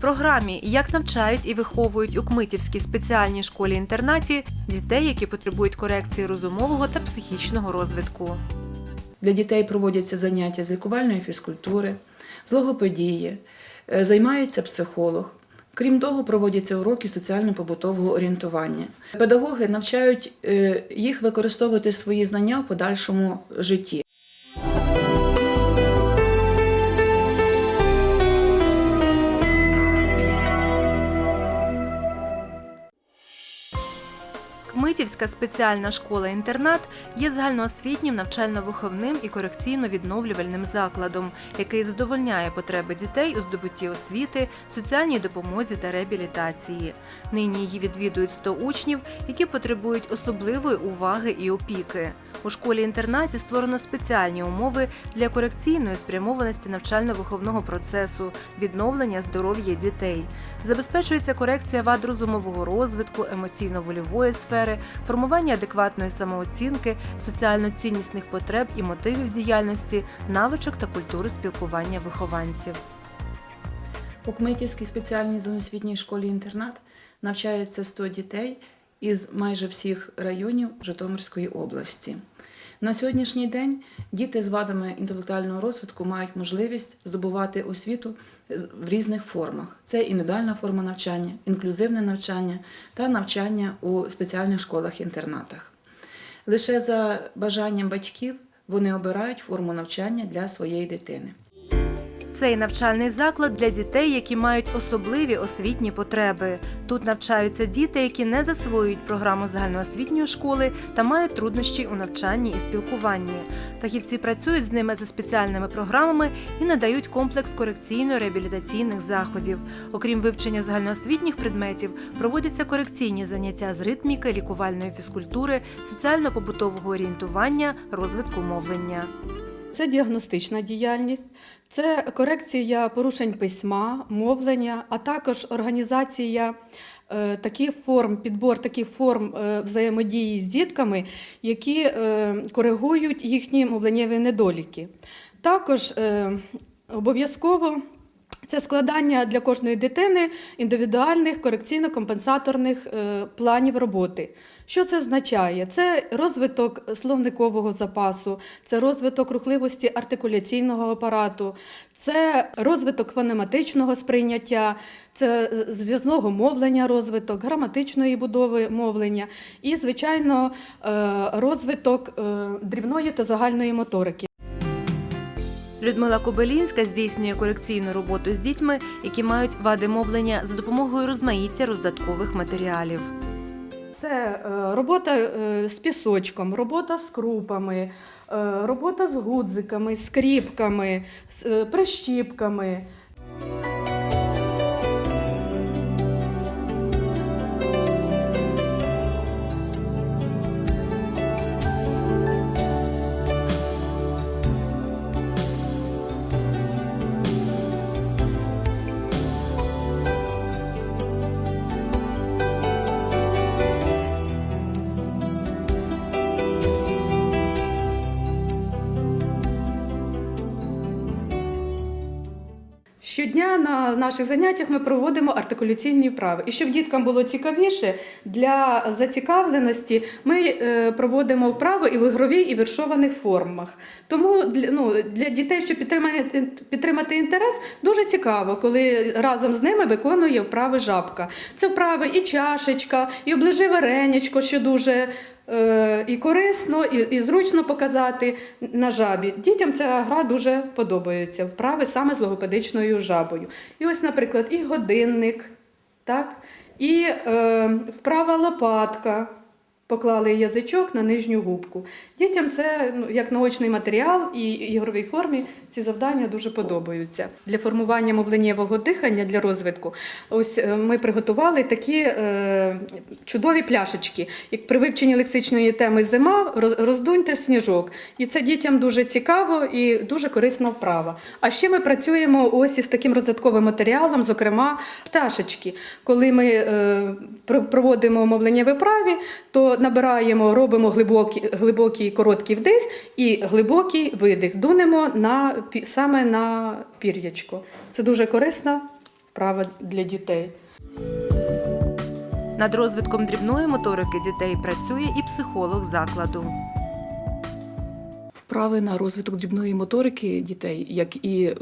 Програмі як навчають і виховують у Кмитівській спеціальній школі-інтернаті дітей, які потребують корекції розумового та психічного розвитку. Для дітей проводяться заняття з лікувальної фізкультури, з логопедії, е, займається психолог. Крім того, проводяться уроки соціально-побутового орієнтування. Педагоги навчають е, їх використовувати свої знання в подальшому житті. Кмитівська спеціальна школа-інтернат є загальноосвітнім навчально-виховним і корекційно-відновлювальним закладом, який задовольняє потреби дітей у здобутті освіти, соціальній допомозі та реабілітації. Нині її відвідують 100 учнів, які потребують особливої уваги і опіки. У школі-інтернаті створено спеціальні умови для корекційної спрямованості навчально-виховного процесу, відновлення здоров'я дітей. Забезпечується корекція вад розумового розвитку, емоційно-вольової сфери, формування адекватної самооцінки, соціально-ціннісних потреб і мотивів діяльності, навичок та культури спілкування вихованців. У Кмитівській спеціальній зоносвітній школі-інтернат навчається 100 дітей із майже всіх районів Житомирської області. На сьогоднішній день діти з вадами інтелектуального розвитку мають можливість здобувати освіту в різних формах: це індивідуальна форма навчання, інклюзивне навчання та навчання у спеціальних школах-інтернатах. Лише за бажанням батьків вони обирають форму навчання для своєї дитини. Цей навчальний заклад для дітей, які мають особливі освітні потреби. Тут навчаються діти, які не засвоюють програму загальноосвітньої школи та мають труднощі у навчанні і спілкуванні. Фахівці працюють з ними за спеціальними програмами і надають комплекс корекційно-реабілітаційних заходів. Окрім вивчення загальноосвітніх предметів, проводяться корекційні заняття з ритміки, лікувальної фізкультури, соціально-побутового орієнтування, розвитку мовлення. Це діагностична діяльність, це корекція порушень письма, мовлення, а також організація е, таких форм, підбор таких форм е, взаємодії з дітками, які е, коригують їхні мовленнєві недоліки. Також обов'язково це складання для кожної дитини індивідуальних корекційно-компенсаторних е, планів роботи. Що це означає? Це розвиток словникового запасу, це розвиток рухливості артикуляційного апарату, це розвиток фонематичного сприйняття, це е, зв'язного мовлення, розвиток граматичної будови мовлення і, звичайно, е, розвиток дрібної та загальної моторики. Людмила Кобилінська здійснює корекційну роботу з дітьми, які мають вади мовлення за допомогою розмаїття роздаткових матеріалів. Це е, робота е, з пісочком, робота з крупами, е, робота з гудзиками, скріпками, прищіпками. На наших заняттях ми проводимо артикуляційні вправи. І щоб діткам було цікавіше, для зацікавленості ми е, проводимо вправи і в ігровій, і в віршованих формах. Тому для, ну, для дітей, щоб підтримати, підтримати інтерес, дуже цікаво, коли разом з ними виконує вправи жабка. Це вправи і чашечка, і оближи варенячко, що дуже і корисно, і, і зручно показати на жабі. Дітям ця гра дуже подобається. Вправи саме з логопедичною жабою. І ось, наприклад, і годинник, так? і е, вправа лопатка. Поклали язичок на нижню губку. Дітям це ну, як наочний матеріал і ігровій формі ці завдання дуже подобаються. Для формування мовленнєвого дихання для розвитку ось е, ми приготували такі е, чудові пляшечки. Як при вивченні лексичної теми зима роздуньте сніжок. І це дітям дуже цікаво і дуже корисна вправа. А ще ми працюємо ось із таким роздатковим матеріалом, зокрема пташечки. Коли ми е, проводимо мовлення в вправі, то набираємо, робимо глибокий, глибокий короткий вдих і глибокий видих. Дунемо на, саме на пір'ячко. Це дуже корисна вправа для дітей. Над розвитком дрібної моторики дітей працює і психолог закладу. Вправи на розвиток дрібної моторики дітей, як і е,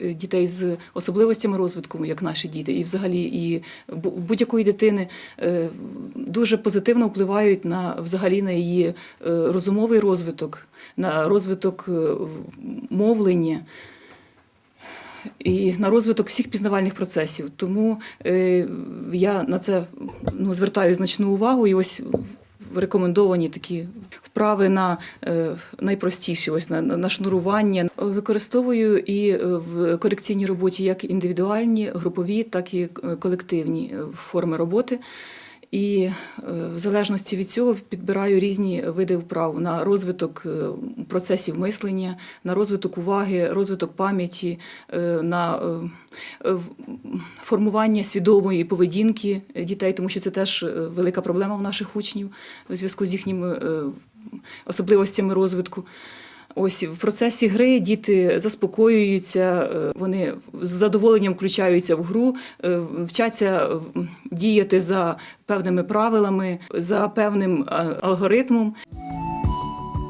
е, дітей з особливостями розвитку, як наші діти, і взагалі і будь-якої дитини е, дуже позитивно впливають на взагалі на її розумовий розвиток, на розвиток мовлення. І на розвиток всіх пізнавальних процесів. Тому е, я на це ну, звертаю значну увагу. І ось рекомендовані такі вправи на е, найпростіші, ось на, на шнурування. Використовую і е, в корекційній роботі як індивідуальні, групові, так і е, колективні форми роботи. І е, в залежності від цього підбираю різні види вправ на розвиток е, процесів мислення, на розвиток уваги, розвиток пам'яті, е, на формування свідомої поведінки дітей, тому що це теж велика проблема у наших учнів у зв'язку з їхніми особливостями розвитку. Ось в процесі гри діти заспокоюються, е, вони з задоволенням включаються в гру, е, вчаться е, діяти за певними правилами, за певним алгоритмом.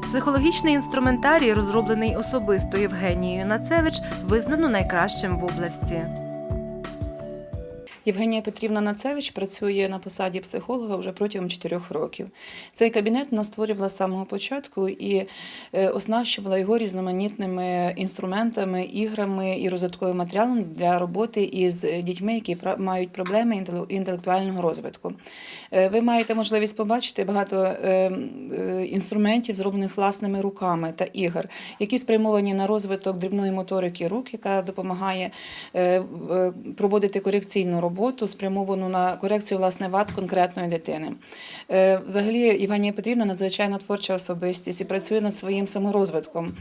Психологічний інструментарій, розроблений особисто Євгенією Нацевич, визнано найкращим в області. Євгенія Петрівна Нацевич працює на посаді психолога вже протягом чотирьох років. Цей кабінет вона створювала з самого початку і е, оснащувала його різноманітними інструментами, іграми і розвитковим матеріалом для роботи із дітьми, які мають проблеми інтелектуального розвитку. Е, Ви маєте можливість побачити багато е, інструментів, зроблених власними руками та ігор, які спрямовані на розвиток дрібної моторики рук, яка допомагає проводити корекційну роботу, спрямовану на корекцію власне вад конкретної дитини. Е, Взагалі, Іванія Петрівна надзвичайно творча особистість і працює над своїм саморозвитком.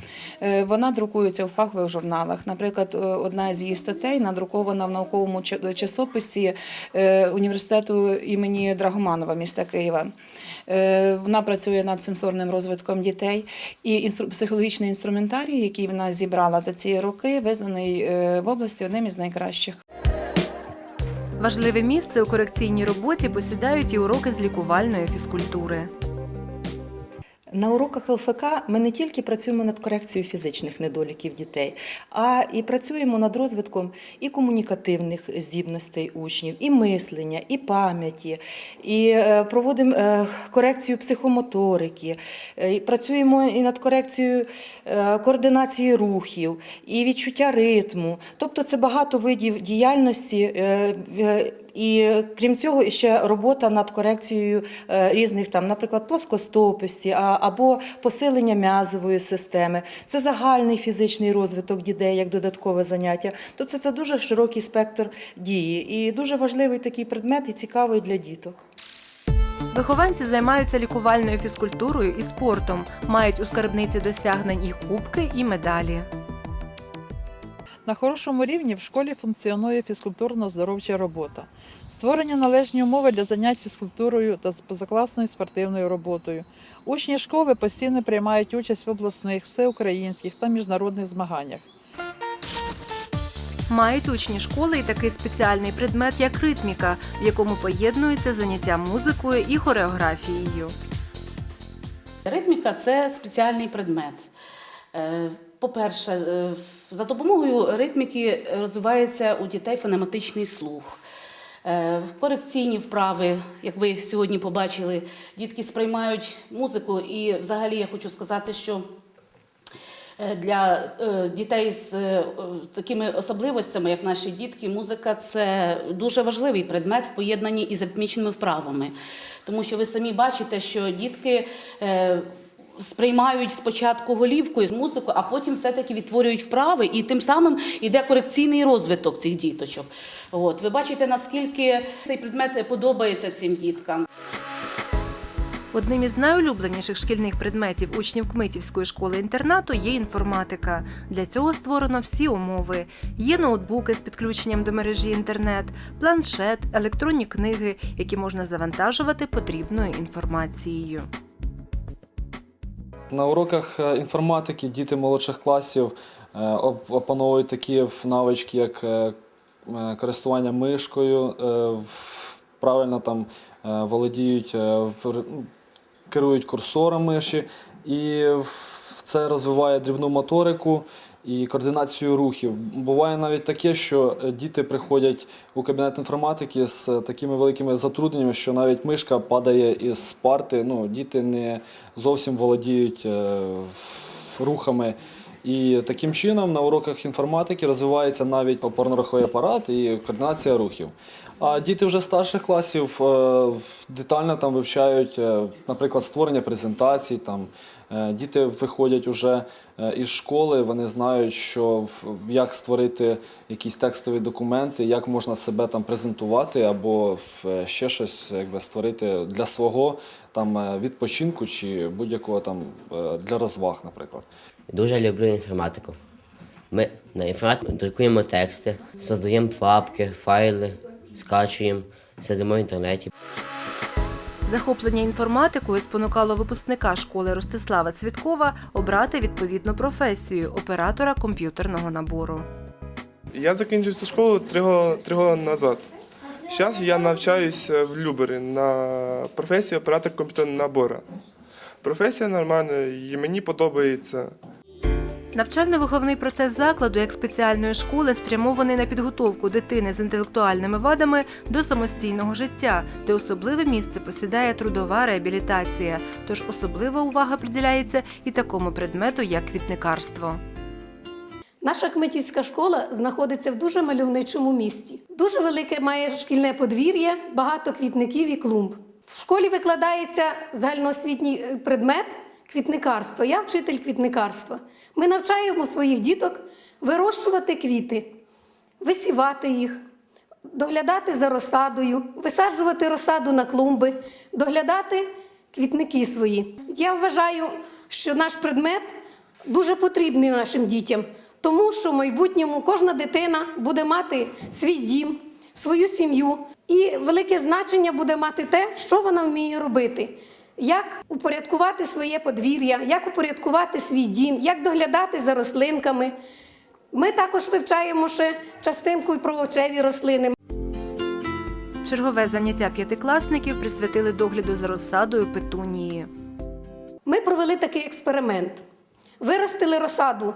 Е, Вона друкується у фахових журналах. Наприклад, е, одна з її статей надрукована в науковому часописі університету імені Драгоманова міста Києва. Вона працює над сенсорним розвитком дітей і психологічний інструментарій, який вона зібрала за ці роки, визнаний в області одним із найкращих. Важливе місце у корекційній роботі посідають і уроки з лікувальної фізкультури. На уроках ЛФК ми не тільки працюємо над корекцією фізичних недоліків дітей, а і працюємо над розвитком і комунікативних здібностей учнів, і мислення, і пам'яті, і е, проводимо е, корекцію психомоторики, е, і працюємо і над корекцією координації рухів, і відчуття ритму. Тобто це багато видів діяльності. І крім цього, ще робота над корекцією е, різних там, наприклад, плоскостопості або посилення м'язової системи. Це загальний фізичний розвиток дітей як додаткове заняття. Тобто це дуже широкий спектр дії і дуже важливий такий предмет і цікавий для діток. Вихованці займаються лікувальною фізкультурою і спортом, мають у скарбниці досягнень і кубки, і медалі. На хорошому рівні в школі функціонує фізкультурно-здоровча робота. Створені належні умови для занять фізкультурою та з позакласною спортивною роботою. Учні школи постійно приймають участь в обласних, всеукраїнських та міжнародних змаганнях. Мають учні школи і такий спеціальний предмет, як ритміка, в якому поєднуються заняття музикою і хореографією. Ритміка це спеціальний предмет. Е, По-перше, е, за допомогою ритміки розвивається у дітей фонематичний слух. Е, Корекційні вправи, як ви сьогодні побачили, дітки сприймають музику. І взагалі я хочу сказати, що Е, Для е, дітей з такими особливостями, як наші дітки, музика це дуже важливий предмет в поєднанні із ритмічними вправами. Тому що ви самі бачите, що дітки сприймають спочатку голівкою музику, а потім все-таки відтворюють вправи, і тим самим йде корекційний розвиток цих діточок. От ви бачите, наскільки цей предмет подобається цим діткам. Одним із найулюбленіших шкільних предметів учнів Кмитівської школи-інтернату є інформатика. Для цього створено всі умови. Є ноутбуки з підключенням до мережі інтернет, планшет, електронні книги, які можна завантажувати потрібною інформацією. На уроках е, інформатики діти молодших класів е, опановують такі навички, як е, користування мишкою, правильно там володіють, керують курсором миші, і це розвиває дрібну моторику і координацію рухів. Буває навіть таке, що е, діти приходять у кабінет інформатики з е, такими великими затрудненнями, що навіть мишка падає із парти. Ну, діти не зовсім володіють е, рухами. І таким чином на уроках інформатики розвивається навіть опорно-руховий апарат і координація рухів. А діти вже старших класів детально там вивчають, наприклад, створення презентацій. Там діти виходять уже е, із школи, вони знають, що як створити якісь текстові документи, як можна себе там презентувати, або е, ще щось якби створити для свого там е, відпочинку чи будь-якого там е, для розваг, наприклад. Дуже люблю інформатику. Ми на інформатику друкуємо тексти, создаємо папки, файли, скачуємо, сидимо в інтернеті. Захоплення інформатикою спонукало випускника школи Ростислава Цвіткова обрати відповідну професію оператора комп'ютерного набору. Я закінчив цю школу три, роки назад. Зараз я навчаюся в Любері на професію оператор комп'ютерного набору. Професія нормальна і мені подобається. Навчально-виховний процес закладу як спеціальної школи спрямований на підготовку дитини з інтелектуальними вадами до самостійного життя, де особливе місце посідає трудова реабілітація. Тож особлива увага приділяється і такому предмету, як квітникарство. Наша Кметівська школа знаходиться в дуже мальовничому місті. Дуже велике має шкільне подвір'я, багато квітників і клумб. В школі викладається загальноосвітній е, предмет квітникарство. Я вчитель квітникарства. Ми навчаємо своїх діток вирощувати квіти, висівати їх, доглядати за розсадою, висаджувати розсаду на клумби, доглядати квітники свої. Я вважаю, що наш предмет дуже потрібний нашим дітям, тому що в майбутньому кожна дитина буде мати свій дім, свою сім'ю, і велике значення буде мати те, що вона вміє робити. Як упорядкувати своє подвір'я, як упорядкувати свій дім, як доглядати за рослинками. Ми також вивчаємо ще частинку і про овочеві рослини. Чергове заняття п'ятикласників присвятили догляду за розсадою петунії. Ми провели такий експеримент. Виростили розсаду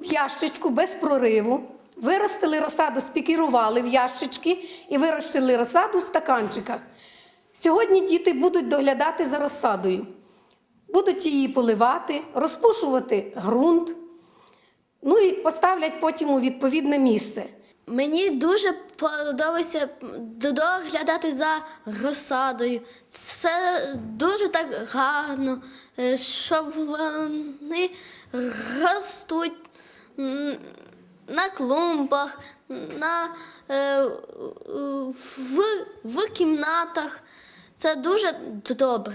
в ящичку без прориву, виростили розсаду, спікірували в ящички і виростили розсаду в стаканчиках. Сьогодні діти будуть доглядати за розсадою, будуть її поливати, розпушувати ґрунт, ну і поставлять потім у відповідне місце. Мені дуже подобається доглядати за розсадою. Це дуже так гарно, е, що вони ростуть на клумбах, на, е, в, в кімнатах. Це дуже добре.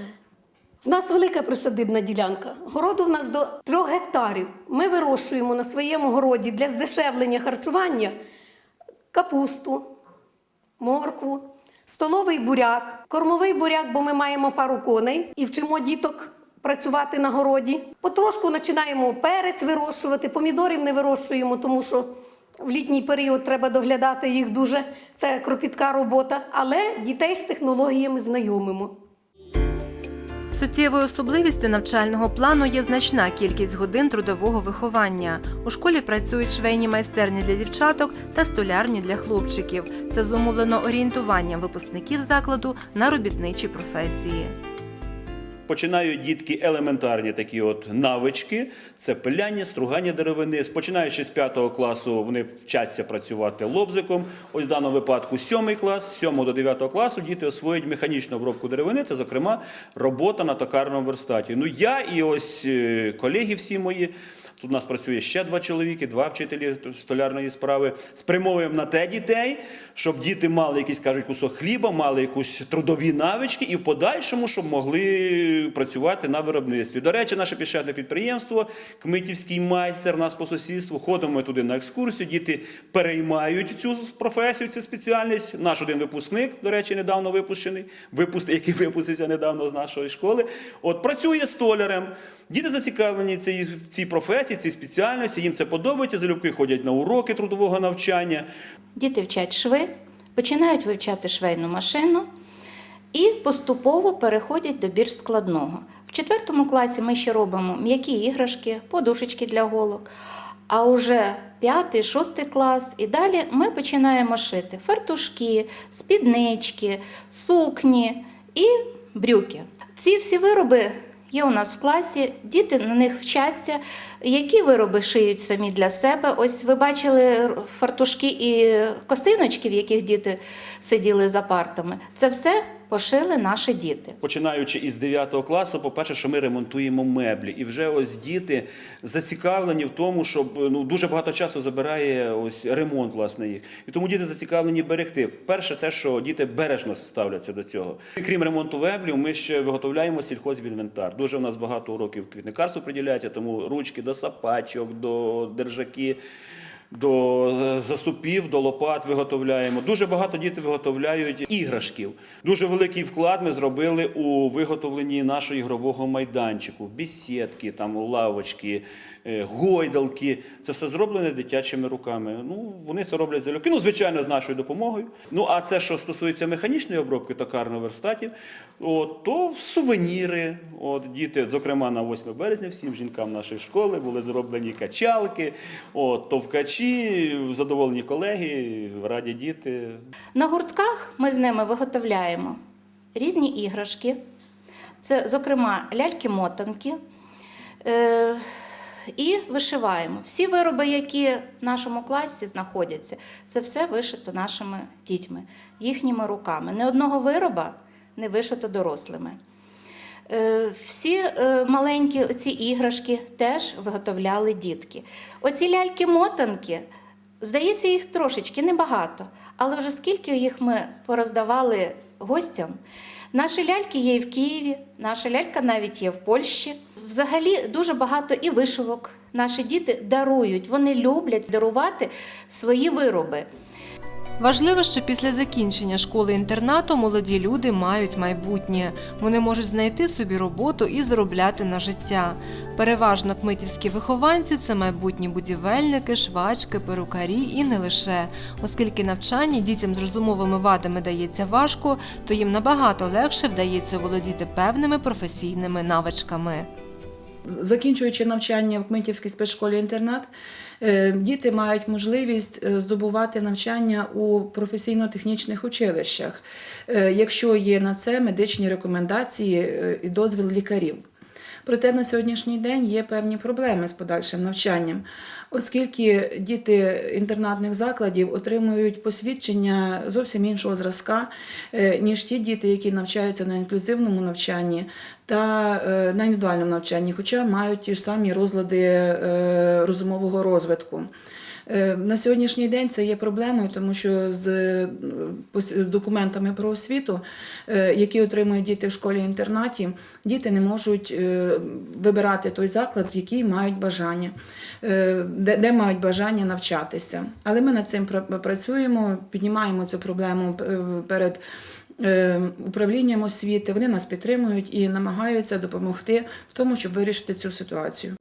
У нас велика присадибна ділянка. Городу в нас до трьох гектарів. Ми вирощуємо на своєму городі для здешевлення харчування капусту, моркву, столовий буряк, кормовий буряк, бо ми маємо пару коней і вчимо діток працювати на городі. Потрошку починаємо перець вирощувати, помідорів не вирощуємо, тому що в літній період треба доглядати їх дуже. Це кропітка робота, але дітей з технологіями знайомимо. Суттєвою особливістю навчального плану є значна кількість годин трудового виховання. У школі працюють швейні майстерні для дівчаток та столярні для хлопчиків. Це зумовлено орієнтуванням випускників закладу на робітничі професії. Починають дітки елементарні такі от навички: це пиляння, стругання деревини. Починаючи з п'ятого класу, вони вчаться працювати лобзиком. Ось в даному випадку сьомий клас, з 7 до 9 класу діти освоюють механічну обробку деревини. Це, зокрема, робота на токарному верстаті. Ну я і ось е, колеги всі мої. Тут у нас працює ще два чоловіки, два вчителі столярної справи. Спрямовуємо на те дітей, щоб діти мали якийсь кажуть кусок хліба, мали якусь трудові навички, і в подальшому, щоб могли працювати на виробництві. До речі, наше піщане підприємство, Кмитівський майстер, нас по сусідству. Ходимо ми туди на екскурсію. Діти переймають цю професію, цю спеціальність. Наш один випускник, до речі, недавно випущений, випуск, який випустився недавно з нашої школи. От працює столярем. Діти зацікавлені в цій професії, цій спеціальності. Їм це подобається. Залюбки ходять на уроки трудового навчання. Діти вчать шви, починають вивчати швейну машину і поступово переходять до більш складного. В четвертому класі ми ще робимо м'які іграшки, подушечки для голок. А уже п'ятий, шостий клас і далі ми починаємо шити фартушки, спіднички, сукні і брюки. Ці всі вироби є у нас в класі, діти на них вчаться. Які вироби шиють самі для себе? Ось ви бачили фартушки і косиночки, в яких діти сиділи за партами. Це все пошили наші діти. Починаючи із 9 класу, по-перше, що ми ремонтуємо меблі. І вже ось діти зацікавлені в тому, щоб ну, дуже багато часу забирає ось ремонт власне їх. І тому діти зацікавлені берегти. Перше, те, що діти бережно ставляться до цього. І крім ремонту меблів, ми ще виготовляємо сільхозінвентар. Дуже у нас багато уроків квітникарству приділяється, тому ручки до сапачок, до держаки. До е, заступів, до лопат виготовляємо. Дуже багато діти виготовляють іграшків. Дуже великий вклад ми зробили у виготовленні нашого ігрового майданчику. Бісідки, там лавочки, гойдалки. Це все зроблене дитячими руками. Ну, вони це роблять залюбки. Ну, звичайно, з нашою допомогою. Ну, а це, що стосується механічної обробки токарного верстатів, от, то сувеніри. От, діти, зокрема, на 8 березня всім жінкам нашої школи були зроблені качалки, от, товкачі, задоволені колеги, раді діти. На гуртках ми з ними виготовляємо різні іграшки, це, зокрема, ляльки-мотанки. І вишиваємо. Всі вироби, які в нашому класі знаходяться, це все вишито нашими дітьми, їхніми руками. Ні одного вироба не вишито дорослими. Е, Всі е, маленькі ці іграшки теж виготовляли дітки. Оці ляльки-мотанки, здається, їх трошечки небагато, але вже скільки їх ми пороздавали гостям. Наші ляльки є і в Києві, наша лялька навіть є в Польщі. Взагалі дуже багато і вишивок наші діти дарують. Вони люблять дарувати свої вироби. Важливо, що після закінчення школи-інтернату молоді люди мають майбутнє. Вони можуть знайти собі роботу і заробляти на життя. Переважно кмитівські вихованці це майбутні будівельники, швачки, перукарі і не лише. Оскільки навчання дітям з розумовими вадами дається важко, то їм набагато легше вдається володіти певними професійними навичками. Закінчуючи навчання в Кмитівській спецшколі-інтернат, е, діти мають можливість е, здобувати навчання у професійно-технічних училищах, е, якщо є на це медичні рекомендації і дозвіл лікарів. Проте на сьогоднішній день є певні проблеми з подальшим навчанням, оскільки діти інтернатних закладів отримують посвідчення зовсім іншого зразка, е, ніж ті діти, які навчаються на інклюзивному навчанні та е, на індивідуальному навчанні, хоча мають ті ж самі розлади е, розумового розвитку. Е, На сьогоднішній день це є проблемою, тому що з, е, з документами про освіту, е, які отримують діти в школі-інтернаті, діти не можуть вибирати той заклад, в який мають бажання, де, де мають бажання навчатися. Але ми над цим пра- працюємо, піднімаємо цю проблему перед. Управлінням освіти вони нас підтримують і намагаються допомогти в тому, щоб вирішити цю ситуацію.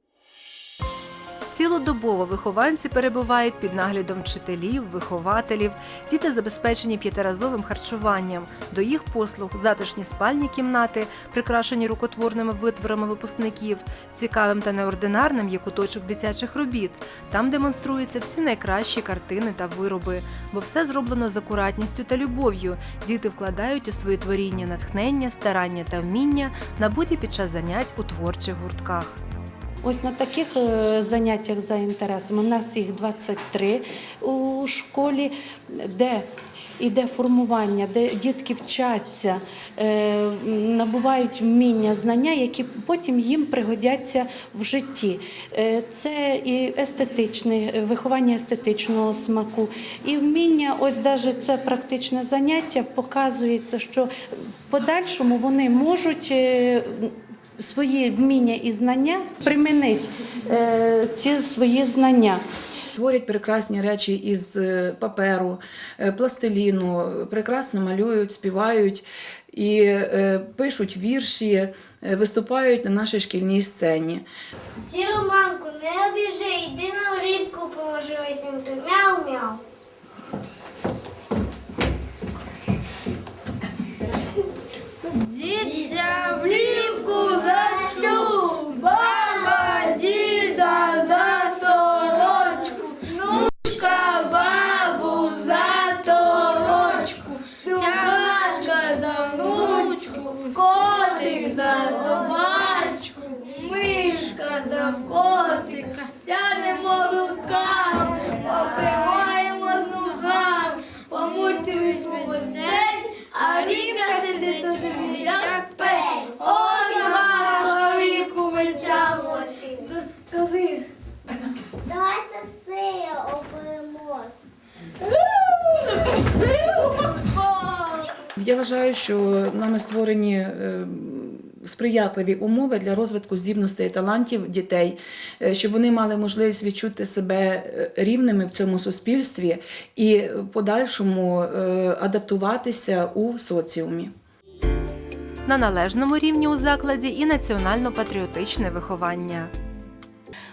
Цілодобово вихованці перебувають під наглядом вчителів, вихователів. Діти забезпечені п'ятиразовим харчуванням. До їх послуг затишні спальні кімнати, прикрашені рукотворними витворами випускників. Цікавим та неординарним є куточок дитячих робіт. Там демонструються всі найкращі картини та вироби, бо все зроблено з акуратністю та любов'ю. Діти вкладають у свої творіння натхнення, старання та вміння, набуті під час занять у творчих гуртках. Ось на таких е, заняттях за інтересами. У нас їх 23 у школі, де іде формування, де дітки вчаться, е, набувають вміння, знання, які потім їм пригодяться в житті. Е, Це і естетичне, виховання естетичного смаку, і вміння, ось навіть це практичне заняття показується, що в подальшому вони можуть. Свої вміння і знання примінити е, ці свої знання. Творять прекрасні речі із е, паперу, е, пластиліну, прекрасно малюють, співають і е, пишуть вірші, е, виступають на нашій шкільній сцені. Сіроманку, не обіжи, йди на рідку поможи витягнути. Мяу-мяу. Дідця влівку зачув, вважаю, що нами створені е, сприятливі умови для розвитку здібностей і талантів дітей, е, щоб вони мали можливість відчути себе е, рівними в цьому суспільстві і в подальшому адаптуватися у соціумі. На належному рівні у закладі і національно-патріотичне виховання.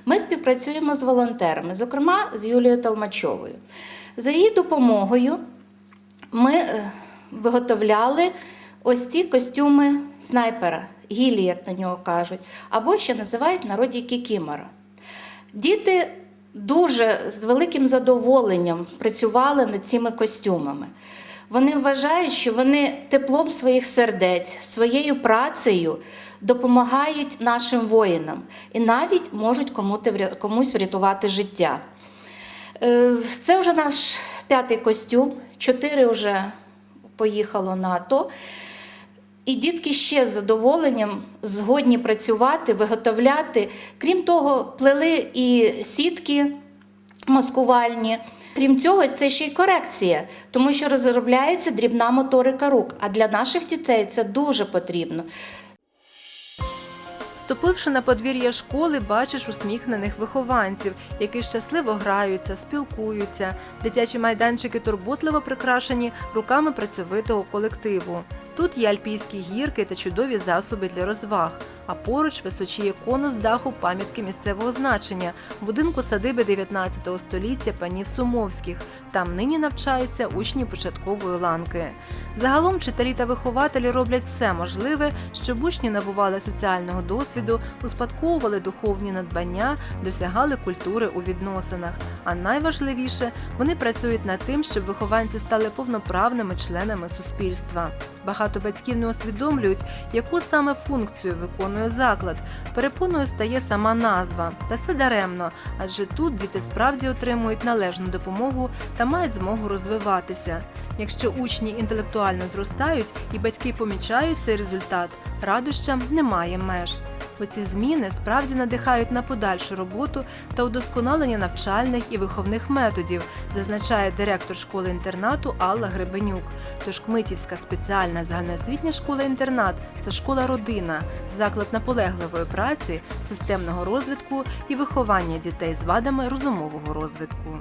Ми співпрацюємо з волонтерами, зокрема з Юлією Толмачовою. За її допомогою ми виготовляли ось ці костюми снайпера, гілі, як на нього кажуть, або ще називають народі кікімора. Діти дуже з великим задоволенням працювали над цими костюмами. Вони вважають, що вони теплом своїх сердець, своєю працею допомагають нашим воїнам і навіть можуть комусь врятувати життя. Е, Це вже наш п'ятий костюм, чотири вже поїхало НАТО. І дітки ще з задоволенням згодні працювати, виготовляти. Крім того, плели і сітки маскувальні. Крім цього, це ще й корекція, тому що розробляється дрібна моторика рук. А для наших дітей це дуже потрібно. Ступивши на подвір'я школи, бачиш усміхнених вихованців, які щасливо граються, спілкуються. Дитячі майданчики турботливо прикрашені руками працьовитого колективу. Тут є альпійські гірки та чудові засоби для розваг. А поруч височіє конус даху пам'ятки місцевого значення будинку садиби 19 століття панів Сумовських. Там нині навчаються учні початкової ланки. Загалом вчителі та вихователі роблять все можливе, щоб учні набували соціального досвіду, успадковували духовні надбання, досягали культури у відносинах. А найважливіше, вони працюють над тим, щоб вихованці стали повноправними членами суспільства. Багато батьків не усвідомлюють, яку саме функцію виконує заклад. Перепоною стає сама назва, та це даремно, адже тут діти справді отримують належну допомогу та мають змогу розвиватися. Якщо учні інтелектуально зростають і батьки помічають цей результат, радощам немає меж. Бо ці зміни справді надихають на подальшу роботу та удосконалення навчальних і виховних методів, зазначає директор школи-інтернату Алла Гребенюк. Тож Кмитівська спеціальна загальноосвітня школа-інтернат це школа родина, заклад наполегливої праці, системного розвитку і виховання дітей з вадами розумового розвитку.